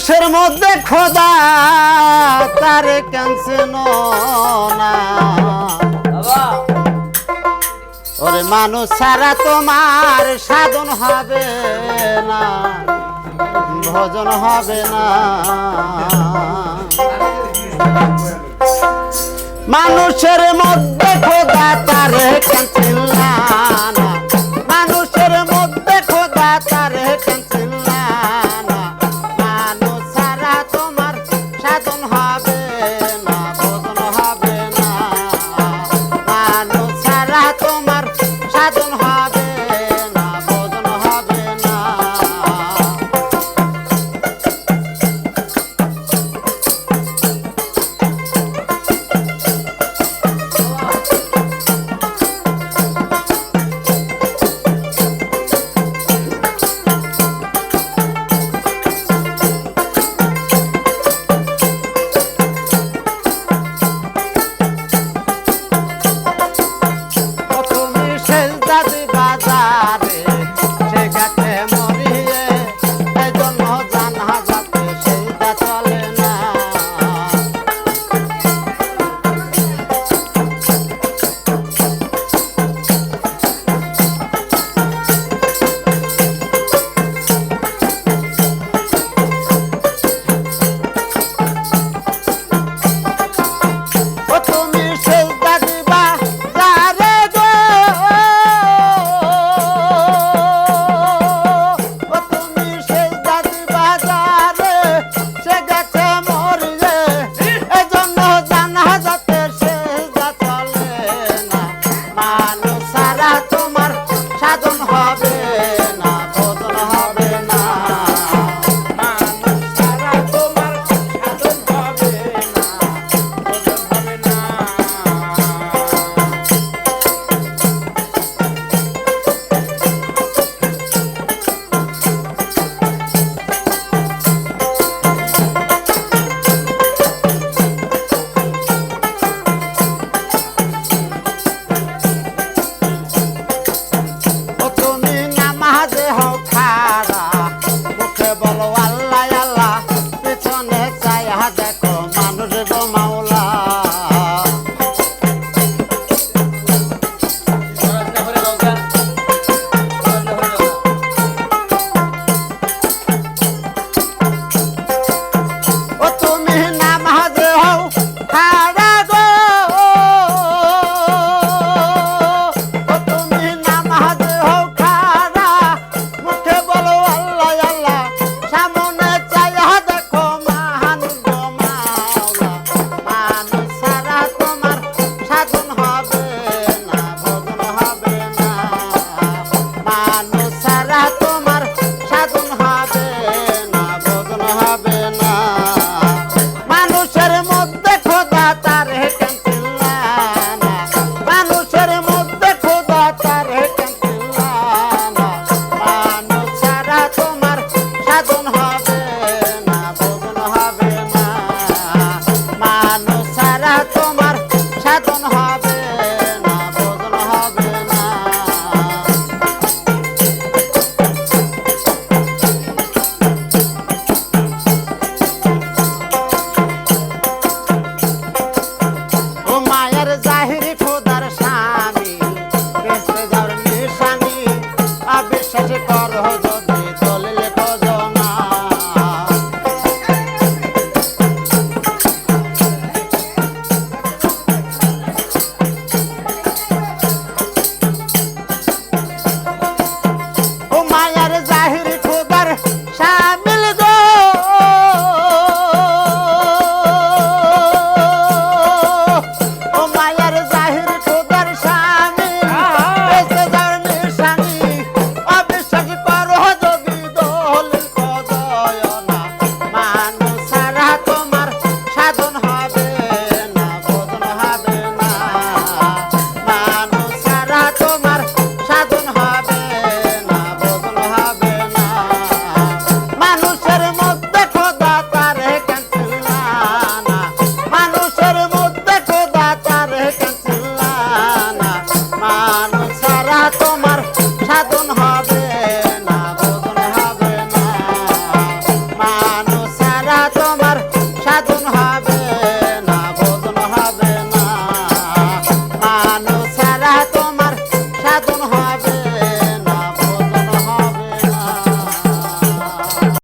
মানুষের মধ্যে খোদা, তারে কেন না। ওরে মানুষ ছাড়া তোমার সাধন হবে না, ভজন হবে না। মানুষের মধ্যে খোদা, তারে কেন সাধন হয়। casa e casa. Jonathan Hall.